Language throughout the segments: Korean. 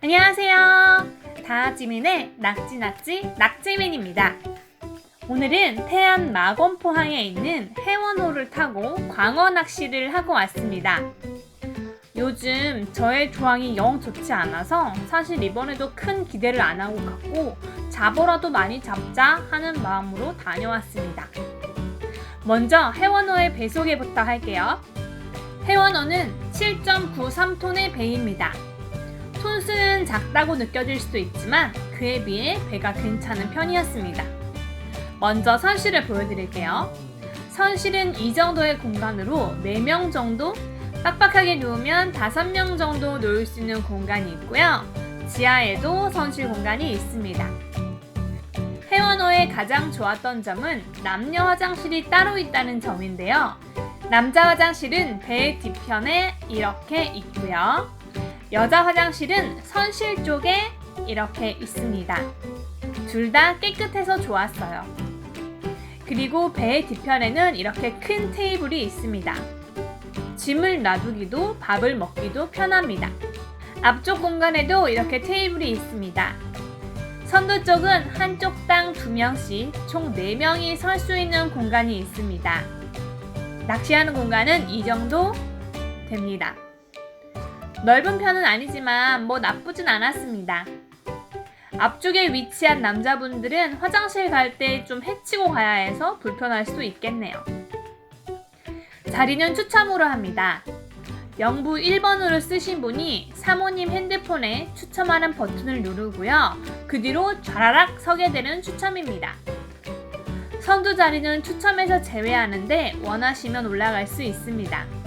안녕하세요. 다지민의 낙지낙지 낙지민입니다. 오늘은 태안 마건 포항에 있는 해원호를 타고 광어 낚시를 하고 왔습니다. 요즘 저의 조항이 영 좋지 않아서 사실 이번에도 큰 기대를 안 하고 갔고 잡어라도 많이 잡자 하는 마음으로 다녀왔습니다. 먼저 해원호의 배 소개부터 할게요. 해원호는 7.93톤의 배입니다. 톤수는 작다고 느껴질 수도 있지만 그에 비해 배가 괜찮은 편이었습니다. 먼저 선실을 보여드릴게요. 선실은 이 정도의 공간으로 4명 정도, 빡빡하게 누우면 5명 정도 놓을 수 있는 공간이 있고요. 지하에도 선실 공간이 있습니다. 해원호의 가장 좋았던 점은 남녀 화장실이 따로 있다는 점인데요. 남자 화장실은 배 뒤편에 이렇게 있고요. 여자 화장실은 선실 쪽에 이렇게 있습니다. 둘 다 깨끗해서 좋았어요. 그리고 배 뒤편에는 이렇게 큰 테이블이 있습니다. 짐을 놔두기도 밥을 먹기도 편합니다. 앞쪽 공간에도 이렇게 테이블이 있습니다. 선두 쪽은 한쪽당 2명씩 총 4명이 설 수 있는 공간이 있습니다. 낚시하는 공간은 이 정도 됩니다. 넓은 편은 아니지만 뭐 나쁘진 않았습니다. 앞쪽에 위치한 남자분들은 화장실 갈 때 좀 해치고 가야 해서 불편할 수도 있겠네요. 자리는 추첨으로 합니다. 영부 1번으로 쓰신 분이 사모님 핸드폰에 추첨하는 버튼을 누르고요. 그 뒤로 좌라락 서게 되는 추첨입니다. 선두 자리는 추첨에서 제외하는데 원하시면 올라갈 수 있습니다.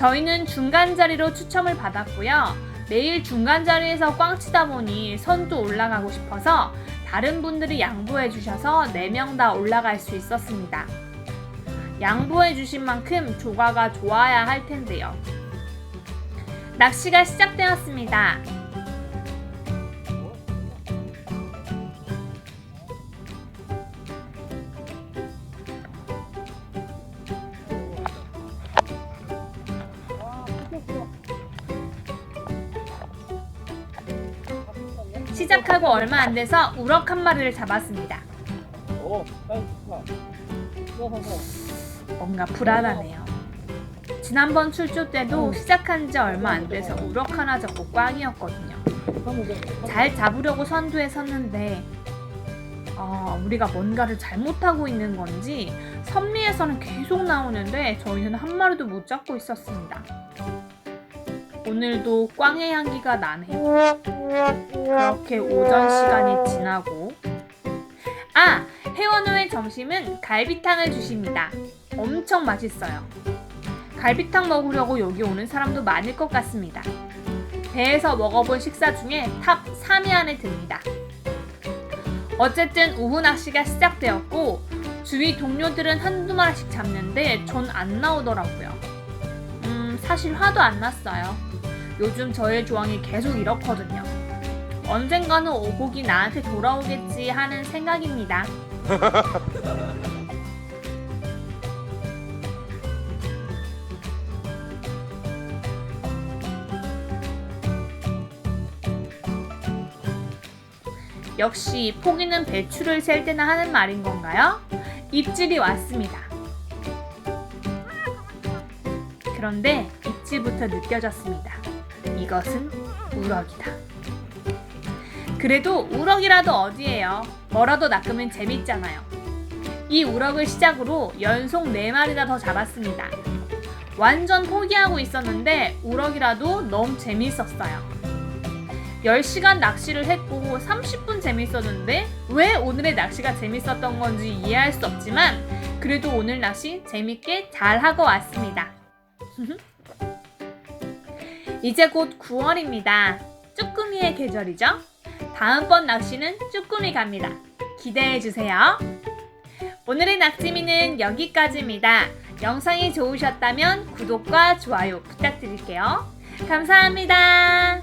저희는 중간 자리로 추첨을 받았고요. 매일 중간 자리에서 꽝 치다 보니 선두 올라가고 싶어서 다른 분들이 양보해 주셔서 4명 다 올라갈 수 있었습니다. 양보해 주신 만큼 조과가 좋아야 할 텐데요. 낚시가 시작되었습니다. 시작하고 얼마 안 돼서 우럭 한 마리를 잡았습니다. 뭔가 불안하네요. 지난번 출조 때도 시작한 지 얼마 안 돼서 우럭 하나 잡고 꽝이었거든요. 잘 잡으려고 선두에 섰는데 어, 우리가 뭔가를 잘못하고 있는 건지 선미에서는 계속 나오는데 저희는 한 마리도 못 잡고 있었습니다. 오늘도 꽝의 향기가 나네요. 그렇게 오전 시간이 지나고 아! 회원호의 점심은 갈비탕을 주십니다. 엄청 맛있어요. 갈비탕 먹으려고 여기 오는 사람도 많을 것 같습니다. 배에서 먹어본 식사 중에 탑 3위 안에 듭니다. 어쨌든 오후 낚시가 시작되었고 주위 동료들은 한두 마리씩 잡는데 전 안 나오더라고요. 음, 사실 화도 안 났어요. 요즘 저의 조항이 계속 이렇거든요. 언젠가는 오복이 나한테 돌아오겠지 하는 생각입니다. 역시 포기는 배추를 셀 때나 하는 말인 건가요? 입질이 왔습니다. 그런데 입질부터 느껴졌습니다. 이것은 우럭이다. 그래도 우럭이라도 어디에요? 뭐라도 낚으면 재밌잖아요. 이 우럭을 시작으로 연속 4마리나 더 잡았습니다. 완전 포기하고 있었는데 우럭이라도 너무 재밌었어요. 10시간 낚시를 했고 30분 재밌었는데 왜 오늘의 낚시가 재밌었던 건지 이해할 수 없지만 그래도 오늘 낚시 재밌게 잘 하고 왔습니다. 이제 곧 9월입니다. 쭈꾸미의 계절이죠? 다음번 낚시는 쭈꾸미 갑니다. 기대해 주세요. 오늘의 낙지미는 여기까지입니다. 영상이 좋으셨다면 구독과 좋아요 부탁드릴게요. 감사합니다.